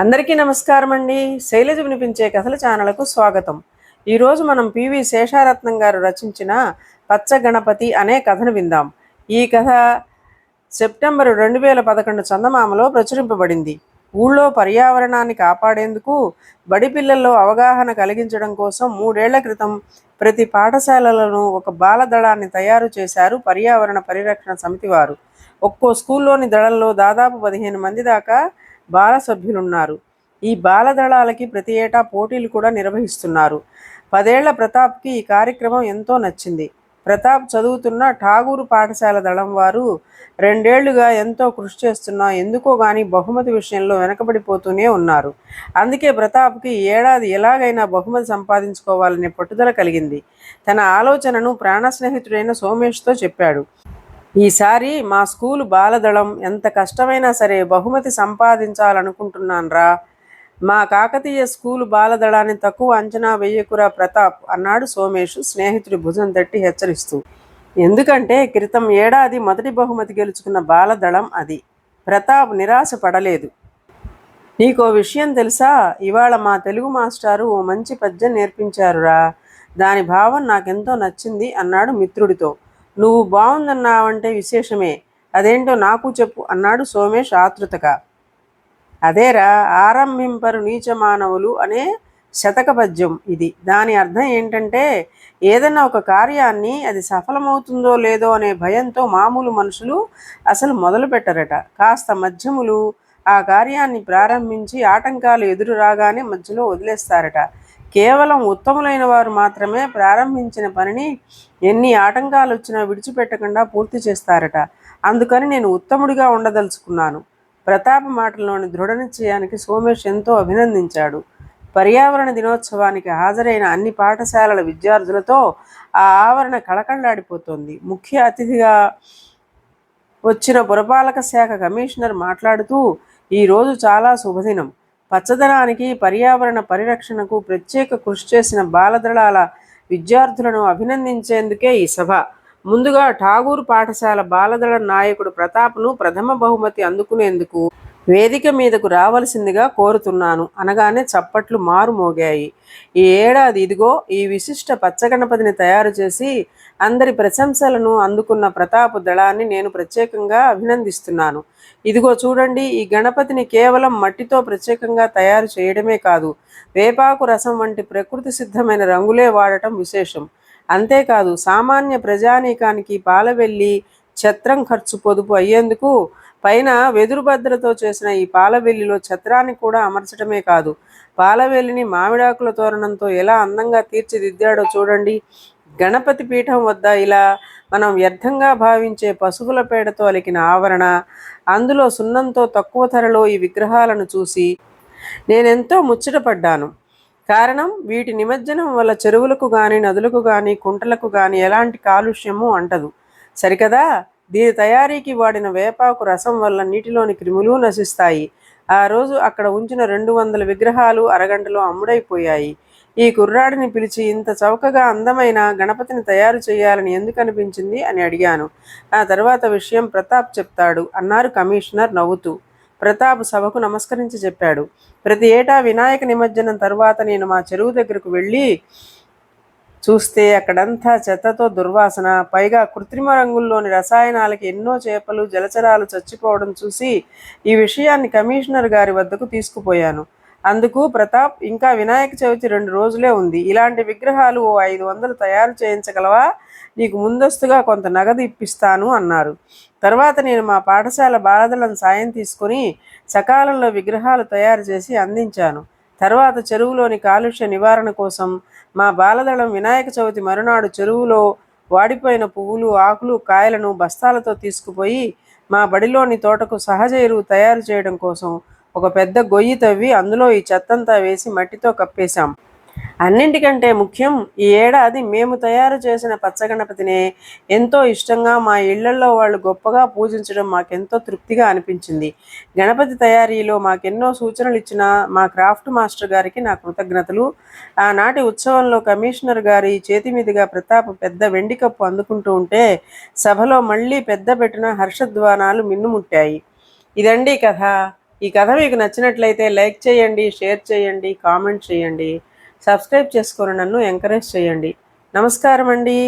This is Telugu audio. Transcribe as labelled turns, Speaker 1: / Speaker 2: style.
Speaker 1: అందరికీ నమస్కారం అండి శైలజ వినిపించే కథల ఛానల్కు స్వాగతం. ఈరోజు మనం పివి శేషారత్నం గారు రచించిన పచ్చ గణపతి అనే కథను విందాం. ఈ కథ సెప్టెంబర్ రెండు వేల పదకొండు చందమామలో ప్రచురింపబడింది. ఊళ్ళో పర్యావరణాన్ని కాపాడేందుకు బడి పిల్లల్లో అవగాహన కలిగించడం కోసం మూడేళ్ళ క్రితం ప్రతి పాఠశాలలను ఒక బాల దళాన్ని తయారు చేశారు పర్యావరణ పరిరక్షణ సమితి వారు. ఒక్కో స్కూల్లోని దళంలో దాదాపు పదిహేను మంది దాకా బాల సభ్యులున్నారు ఈ బాల దళాలకి ప్రతి ఏటా పోటీలు కూడా నిర్వహిస్తున్నారు. పదేళ్ళ ప్రతాప్కి ఈ కార్యక్రమం ఎంతో నచ్చింది. ప్రతాప్ చదువుతున్న ఠాగూరు పాఠశాల దళం వారు రెండేళ్ళుగా ఎంతో కృషి చేస్తున్నా ఎందుకో గాని బహుమతి విషయంలో వెనకబడిపోతూనే ఉన్నారు. అందుకే ప్రతాప్కి ఏడాది ఎలాగైనా బహుమతి సంపాదించుకోవాలనే పట్టుదల కలిగింది. తన ఆలోచనను ప్రాణ స్నేహితుడైన సోమేష్తో చెప్పాడు. ఈసారి మా స్కూలు బాలదళం ఎంత కష్టమైనా సరే బహుమతి సంపాదించాలనుకుంటున్నాన్రా. మా కాకతీయ స్కూలు బాలదళాన్ని తక్కువ అంచనా వెయ్యకురా ప్రతాప్ అన్నాడు సోమేష్ స్నేహితుడి భుజం తట్టి హెచ్చరిస్తూ. ఎందుకంటే క్రితం ఏడాది మొదటి బహుమతి గెలుచుకున్న బాలదళం అది. ప్రతాప్ నిరాశ పడలేదు నీకో విషయం తెలుసా? ఇవాళ మా తెలుగు మాస్టారు ఓ మంచి పద్యం నేర్పించారురా. దాని భావం నాకెంతో నచ్చింది అన్నాడు మిత్రుడితో. నువ్వు బాగుందన్నావంటే విశేషమే. అదేంటో నాకు చెప్పు అన్నాడు సోమేష్ ఆతృతగా. అదేరా ఆరంభింపరు నీచ మానవులు అనే శతక పద్యం ఇది. దాని అర్థం ఏంటంటే ఏదైనా ఒక కార్యాన్ని అది సఫలమవుతుందో లేదో అనే భయంతో మామూలు మనుషులు అసలు మొదలు పెట్టరట కాస్త మధ్యములు ఆ కార్యాన్ని ప్రారంభించి ఆటంకాలు ఎదురు రాగానే మధ్యలో వదిలేస్తారట. కేవలం ఉత్తములైన వారు మాత్రమే ప్రారంభించిన పనిని ఎన్ని ఆటంకాలు వచ్చినా విడిచిపెట్టకుండా పూర్తి చేస్తారట. అందుకని నేను ఉత్తముడిగా ఉండదలుచుకున్నాను. ప్రతాప మాటల్లోని దృఢ నిశ్చయానికి సోమేష్ ఎంతో అభినందించాడు. పర్యావరణ దినోత్సవానికి హాజరైన అన్ని పాఠశాలల విద్యార్థులతో ఆ ఆవరణ కళకళలాడిపోతోంది. ముఖ్య అతిథిగా వచ్చిన పురపాలక శాఖ కమిషనర్ మాట్లాడుతూ ఈరోజు చాలా శుభదినం. పచ్చదనానికి పర్యావరణ పరిరక్షణకు ప్రత్యేక కృషి చేసిన బాలదళాల విద్యార్థులను అభినందించేందుకే ఈ సభ. ముందుగా ఠాగూర్ పాఠశాల బాలదళ నాయకుడు ప్రతాప్ను ప్రథమ బహుమతి అందుకునేందుకు వేదిక మీదకు రావలసిందిగా కోరుతున్నాను. అనగానే చప్పట్లు మారుమోగాయి ఈ ఏడాది ఇదిగో ఈ విశిష్ట పచ్చగణపతిని తయారు చేసి అందరి ప్రశంసలను అందుకున్న ప్రతాప్ దళాన్ని నేను ప్రత్యేకంగా అభినందిస్తున్నాను. ఇదిగో చూడండి ఈ గణపతిని కేవలం మట్టితో ప్రత్యేకంగా తయారు చేయడమే కాదు వేపాకు రసం వంటి ప్రకృతి సిద్ధమైన రంగులే వాడటం విశేషం. అంతేకాదు సామాన్య ప్రజానీకానికి పాలవెల్లి ఛత్రం ఖర్చు పొదుపు అయ్యేందుకు పైన వెదురు భద్రతో చేసిన ఈ పాలవెల్లిలో ఛత్రాన్ని కూడా అమర్చడమే కాదు. పాలవెల్లిని మామిడాకుల తోరణంతో ఎలా అందంగా తీర్చిదిద్దాడో చూడండి. గణపతి పీఠం వద్ద ఇలా మనం వ్యర్థంగా భావించే పశువుల పేడతో అలికిన ఆవరణ అందులో సున్నంతో తక్కువ ధరలో ఈ విగ్రహాలను చూసి నేనెంతో ముచ్చటపడ్డాను. కారణం వీటి నిమజ్జనం వల్ల చెరువులకు కానీ నదులకు కానీ కుంటలకు కానీ ఎలాంటి కాలుష్యము అంటదు. సరికదా? దీని తయారీకి వాడిన వేపాకు రసం వల్ల నీటిలోని క్రిములు నశిస్తాయి. ఆ రోజు అక్కడ ఉంచిన రెండు వందల విగ్రహాలు అరగంటలో అమ్ముడైపోయాయి. ఈ కుర్రాడిని పిలిచి ఇంత చౌకగా అందమైన గణపతిని తయారు చేయాలని ఎందుకు అనిపించింది అని అడిగాను. ఆ తర్వాత విషయం ప్రతాప్ చెప్తాడు అన్నారు కమిషనర్ నవ్వుతూ. ప్రతాప్ సభకు నమస్కరించి చెప్పాడు. ప్రతి ఏటా వినాయక నిమజ్జనం తర్వాత నేను మా చెరువు దగ్గరకు వెళ్ళి చూస్తే అక్కడంతా చెత్తతో దుర్వాసన. పైగా కృత్రిమ రంగుల్లోని రసాయనాలకి ఎన్నో చేపలు జలచరాలు చచ్చిపోవడం చూసి ఈ విషయాన్ని కమిషనర్ గారి వద్దకు తీసుకుపోయాను. అందుకు ప్రతాప్ ఇంకా వినాయక చవితి రెండు రోజులే ఉంది. ఇలాంటి విగ్రహాలు ఓ ఐదు వందలు తయారు చేయించగలవా? నీకు ముందస్తుగా కొంత నగదు ఇప్పిస్తాను అన్నారు. తర్వాత నేను మా పాఠశాల బాలదలను సాయం తీసుకొని సకాలంలో విగ్రహాలు తయారు చేసి అందించాను. తర్వాత చెరువులోని కాలుష్య నివారణ కోసం మా బాలదళం వినాయక చవితి మరునాడు చెరువులో వాడిపోయిన పువ్వులు ఆకులు కాయలను బస్తాలతో తీసుకుపోయి మా బడిలోని తోటకు సహజ ఎరువు తయారు చేయడం కోసం ఒక పెద్ద గొయ్యి తవ్వి అందులో ఈ చెత్తంతా వేసి మట్టితో కప్పేశాం. అన్నింటికంటే ముఖ్యం ఈ ఏడాది మేము తయారు చేసిన పచ్చగణపతినే ఎంతో ఇష్టంగా మా ఇళ్ళలో వాళ్ళు గొప్పగా పూజించడం మాకెంతో తృప్తిగా అనిపించింది. గణపతి తయారీలో మాకెన్నో సూచనలు ఇచ్చిన మా క్రాఫ్ట్ మాస్టర్ గారికి నా కృతజ్ఞతలు. ఆనాటి ఉత్సవంలో కమిషనర్ గారి చేతి మీదుగా ప్రతాప్ పెద్ద వెండి కప్పు అందుకుంటూ ఉంటే సభలో మళ్ళీ పెద్ద పెట్టిన హర్షధ్వానాలు మిన్నుముట్టాయి. ఇదండి కథ. ఈ కథ మీకు నచ్చినట్లయితే లైక్ చేయండి షేర్ చేయండి కామెంట్ చేయండి. సబ్స్క్రైబ్ చేసుకొని నన్ను ఎంకరేజ్ చేయండి. నమస్కారం అండి